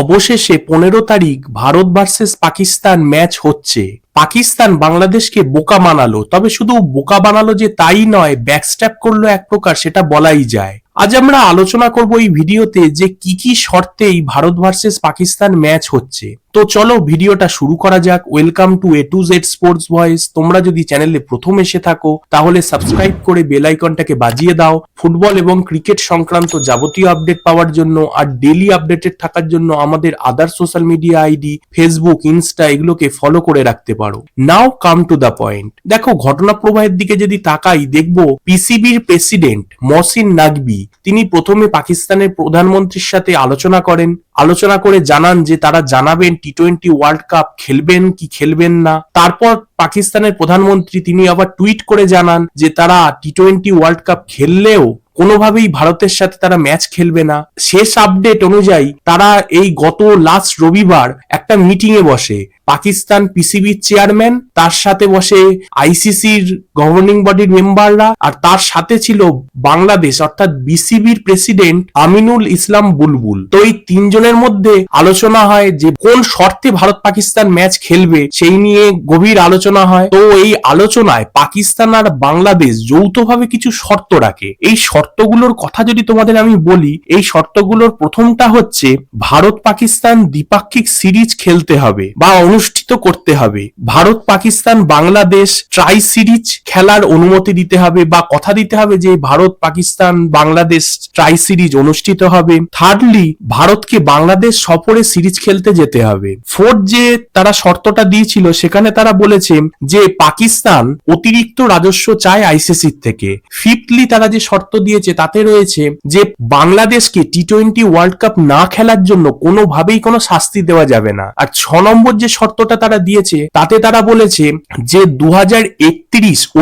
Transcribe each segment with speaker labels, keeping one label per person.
Speaker 1: অবশেষে পনেরো তারিখ ভারত ভার্সেস পাকিস্তান ম্যাচ হচ্ছে। পাকিস্তান বাংলাদেশকে বোকা বানালো। তবে শুধু বোকা বানালো যে তাই নয় ব্যাকস্ট্যাপ করল এক প্রকার, সেটা বলাই যায়। আজ আমরা আলোচনা করব এই ভিডিওতে যে কি কি শর্তে এই ভারত ভার্সেস পাকিস্তান ম্যাচ হচ্ছে। তো চলো ভিডিওটা শুরু করা যাক। Welcome to A to Z sports voice তোমরা যদি চ্যানেলে প্রথম এসে থাকো, তাহলে সাবস্ক্রাইব করে বেল আইকনটাকে বাজিয়ে দাও। ফুটবল এবং ক্রিকেট সংক্রান্ত যাবতীয় আপডেট পাওয়ার জন্য আর ডেলি আপডেটেড থাকার জন্য আমাদের other social media ID Facebook Insta এগুলোকে ফলো করে রাখতে পারো। Now come to the point দেখো ঘটনা প্রবাহের দিকে যদি তাকাই, দেখব পিসিবির প্রেসিডেন্ট মহসিন নাকবি তিনি প্রথমে পাকিস্তানের প্রধানমন্ত্রীর সাথে আলোচনা করেন। আলোচনা করে জানান যে তারা জানাবেন টি টোয়েন্টি ওয়ার্ল্ড কাপ খেলবেন কি খেলবেন না। তারপর পাকিস্তানের প্রধানমন্ত্রী তিনি আবার টুইট করে জানান যে তারা টি টোয়েন্টি ওয়ার্ল্ড কাপ খেললেও কোনোভাবেই ভারতের সাথে তারা ম্যাচ খেলবে না। শেষ আপডেট অনুযায়ী তারা এই গত লাস্ট রবিবার একটা মিটিং এ বসে। পাকিস্তান পিসিবির চেয়ারম্যান, তার সাথে বসে আইসিসির গভর্নিং বডির মেম্বাররা আর তার সাথে ছিল বাংলাদেশ, অর্থাৎ বিসিবির প্রেসিডেন্ট আমিনুল ইসলাম বুলবুল। তো এই তিনজনের মধ্যে আলোচনা হয় যে কোন শর্তে ভারত পাকিস্তান ম্যাচ খেলবে, সেই নিয়ে গভীর আলোচনা হয়। তো এই আলোচনায় পাকিস্তান আর বাংলাদেশ যৌথভাবে কিছু শর্ত রাখে। এই শর্তগুলোর কথা যদি তোমাদের আমি বলি, এই শর্তগুলোর প্রথমটা হচ্ছে ভারত পাকিস্তান দ্বিপাক্ষিক সিরিজ খেলতে হবে, বা অনুষ্ঠিত করতে হবে। ভারত, পাকিস্তান, বাংলাদেশ ট্রাই সিরিজ খেলার অনুমতি দিতে হবে বা কথা দিতে হবে যে ভারত, পাকিস্তান, বাংলাদেশ ট্রাই সিরিজ অনুষ্ঠিত হবে। থার্ডলি ভারতকে বাংলাদেশ সফরে সিরিজ খেলতে যেতে হবে। ফোর্থ যে তারা শর্তটা দিয়েছিল, সেখানে তারা বলেছে যে পাকিস্তান অতিরিক্ত রাজস্ব চায় আইসিসির থেকে। ফিফথলি তারা যে শর্ত দিয়েছে, তাতে রয়েছে যে বাংলাদেশকে টি টোয়েন্টি ওয়ার্ল্ড কাপ না খেলার জন্য কোনোভাবেই কোনো শাস্তি দেওয়া যাবে না। আর ছ নম্বর যে শর্তটা তারা দিয়েছে, তাতে তারা বলেছে যে দু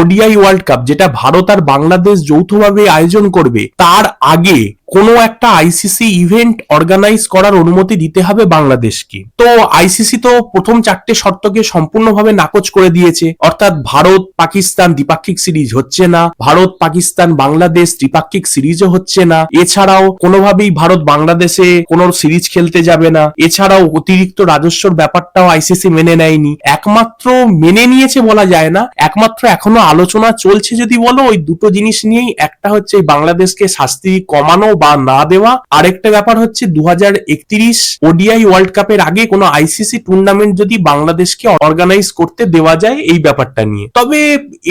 Speaker 1: ওডিআই ওয়ার্ল্ড কাপ যেটা ভারত আর বাংলাদেশ যৌথভাবে আয়োজন করবে, তার আগে কোনো একটা আইসিসি ইভেন্ট অর্গানাইজ করার অনুমতি দিতে হবে বাংলাদেশকে। তো আইসিসি তো প্রথম চারটে শর্তকে সম্পূর্ণভাবে নাকচ করে দিয়েছে। অর্থাৎ ভারত, পাকিস্তান দ্বিপাক্ষিক সিরিজ হচ্ছে না। ভারত, পাকিস্তান, বাংলাদেশ ত্রিপাক্ষিক সিরিজও হচ্ছে না। এছাড়াও কোনোভাবেই ভারত বাংলাদেশে কোনো সিরিজ খেলতে যাবে না। এছাড়াও অতিরিক্ত রাজস্বর ব্যাপারটাও আইসিসি মেনে নেয়নি। একমাত্র মেনে নিয়েছে বলা যায় না। একমাত্র এখনও আলোচনা চলছে যদি বলো, ওই দুটো জিনিস নিয়েই একটা হচ্ছে বাংলাদেশকে শাস্তি কমানো বা না দেওয়া। আরেকটা ব্যাপার হচ্ছে দু ওডিআই ওয়ার্ল্ড কাপের আগে কোনো আইসিসি টুর্নামেন্ট যদি বাংলাদেশকে অর্গানাইজ করতে দেওয়া যায় এই ব্যাপারটা নিয়ে। তবে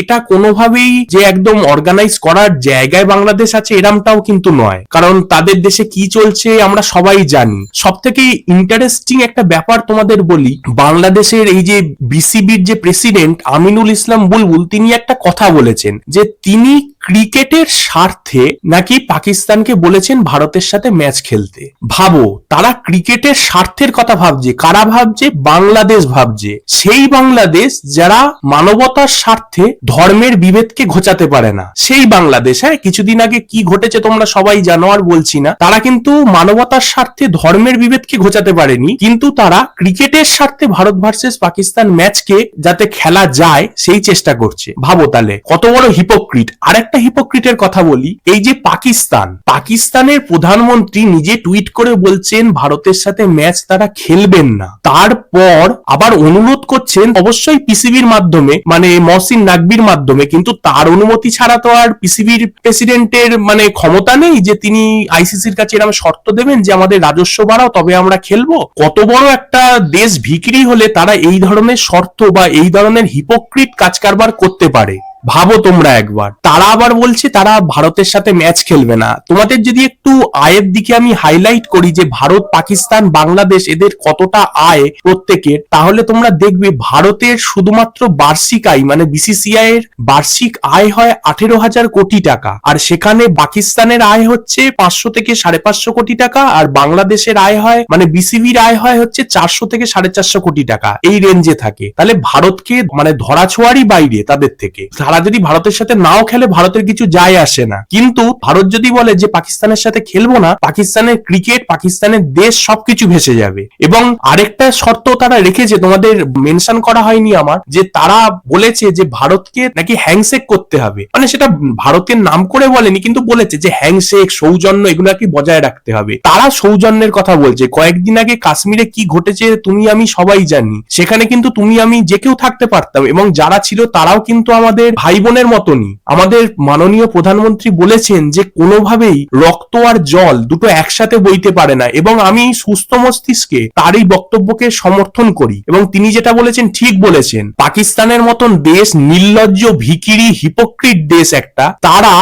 Speaker 1: এটা কোনোভাবেই যে একদম অর্গানাইজ করার জায়গায় বাংলাদেশ আছে এরমটাও কিন্তু নয়। কারণ তাদের দেশে কি চলছে আমরা সবাই জানি। সব থেকে ইন্টারেস্টিং একটা ব্যাপার তোমাদের বলি, বাংলাদেশের এই যে বিসিবির যে প্রেসিডেন্ট আমিনুল ইসলাম বুলবুল, তিনি একটা কথা বলেছেন যে তিনি ক্রিকেটের স্বার্থে নাকি পাকিস্তানকে বলেছেন ভারতের সাথে ম্যাচ খেলতে? ভাবো তারা ক্রিকেটের স্বার্থের কথা ভাবছে, কারা ভাবছে? বাংলাদেশ ভাবছে। সেই বাংলাদেশ যারা মানবতার স্বার্থে ধর্মের বিভেদকে ঘোচাতে পারে না, সেই বাংলাদেশ হ্যাঁ? কিছুদিন আগে কি ঘটেছে তোমরা সবাই জানো, আর বলছি না। তারা কিন্তু মানবতার স্বার্থে ধর্মের বিভেদকে ঘোচাতে পারেনি, কিন্তু তারা ক্রিকেটের স্বার্থে ভারত ভার্সেস পাকিস্তান ম্যাচকে যাতে খেলা যায়, সেই চেষ্টা করছে। ভাবো তাহলে, কত বড় হিপোক্রিট আরেক একটা হিপোক্রিটের কথা বলি, এই যে পাকিস্তান, পাকিস্তানের প্রধানমন্ত্রী নিজে টুইট করে বলছেন, ভারতের সাথে ম্যাচ তারা খেলবেন না। তারপর আবার অনুরোধ করছেন অবশ্যই পিসিবির মাধ্যমে মানে মহসিন নাকবির মাধ্যমে, কিন্তু তার অনুমতি ছাড়া তো আর পিসিবির প্রেসিডেন্টের মানে ক্ষমতা নেই যে তিনি আইসিসির কাছে এরকম শর্ত দেবেন যে আমাদের রাজস্ব বাড়াও, তবে আমরা খেলব। কত বড় একটা দেশ ভিকিরি হলে তারা এই ধরনের শর্ত বা এই ধরনের হিপোক্রিট কাজ কারবার করতে পারে। ভাবো তোমরা একবার। তারা আবার বলছে, তারা ভারতের সাথে ম্যাচ খেলবে না। তোমাদের যদি একটু আয়ের দিকে আমি হাইলাইট করি যে ভারত, পাকিস্তান, বাংলাদেশ এদের কতটা আয় প্রত্যেকের, তাহলে তোমরা দেখবে ভারতের শুধুমাত্র বার্ষিক আয় মানে বিসিসিআই এর বার্ষিক আয় হয় আঠেরো হাজার কোটি টাকা। আর সেখানে পাকিস্তানের আয় হচ্ছে পাঁচশো থেকে সাড়ে পাঁচশো কোটি টাকা, আর বাংলাদেশের আয় হয় মানে বিসিবির আয় হয় হচ্ছে চারশো থেকে সাড়ে চারশো কোটি টাকা। এই রেঞ্জে থাকে। তাহলে ভারতকে মানে ধরাছোঁয়ারই বাইরে তাদের থেকে। তারা যদি ভারতের সাথে নাও খেলে, ভারতের কিছু যায় আসে না। কিন্তু ভারত যদি বলে যে পাকিস্তানের সাথে খেলব না, পাকিস্তানের ক্রিকেট, পাকিস্তানের দেশ সবকিছু ভেসে যাবে। এবং আরেকটা শর্ত তারা রেখেছে, তোমাদের মেনশন করা হয়নি আমার, যে তারা বলেছে যে ভারতকে নাকি হ্যাংশেক করতে হবে। মানে সেটা ভারতের নাম করে বলেনি, কিন্তু বলেছে যে হ্যাংশেক, সৌজন্য এগুলো কি বজায় রাখতে হবে। তারা সৌজন্যের কথা বলছে, কয়েকদিন আগে কাশ্মীরে কি ঘটেছে তুমি আমি সবাই জানি। সেখানে কিন্তু তুমি আমি যে কেউ থাকতে পারতাম, এবং যারা ছিল তারাও কিন্তু আমাদের ভাই বোনের মতনই। আমাদের মাননীয় প্রধানমন্ত্রী বলেছেন যে, কোনোভাবেই রক্ত আর জল দুটো একসাথে বইতে পারে না এবং আমি সুস্থ মস্তিষ্কে তার এই বক্তব্যকে সমর্থন করি এবং তিনি যেটা বলেছেন ঠিক বলেছেন। পাকিস্তানের মতন দেশ নির্লজ্জ, ভিকিরি, হিপোক্রিট দেশ একটা, তারা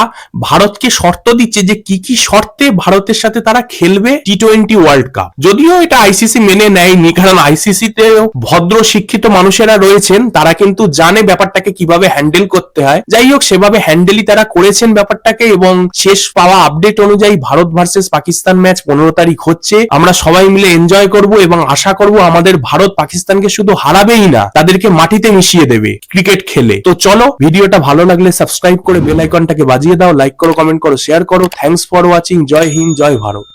Speaker 1: ভারতকে শর্ত দিচ্ছে যে, কি কি শর্তে ভারতের সাথে তারা খেলবে টি টোয়েন্টি ওয়ার্ল্ড কাপ। যদিও এটা আইসিসি মেনে নেয়নি, কারণ আইসিসি তে ভদ্র শিক্ষিত মানুষেরা রয়েছেন, তারা কিন্তু জানে ব্যাপারটাকে কীভাবে হ্যান্ডেল করতে হয়। যাই হোক সেভাবে হ্যান্ডেলি তারা করেছেন ব্যাপারটাকে এবং শেষ পাওয়া আপডেট অনুযায়ী ভারত ভার্সেস পাকিস্তান ম্যাচ পনেরো তারিখ হচ্ছে। আমরা সবাই মিলে এনজয় করব এবং আশা করব আমাদের ভারত পাকিস্তানকে শুধু হারাবেই না, তাদেরকে মাটিতে মিশিয়ে দেবে ক্রিকেট খেলে। তো চলো, ভিডিওটা ভালো লাগলে সাবস্ক্রাইব করে বেল আইকনটাকে বাজিয়ে দাও লাইক করো কমেন্ট করো শেয়ার করো। থ্যাঙ্কস ফর ওয়াচিং জয় হিন্দ, জয় ভারত।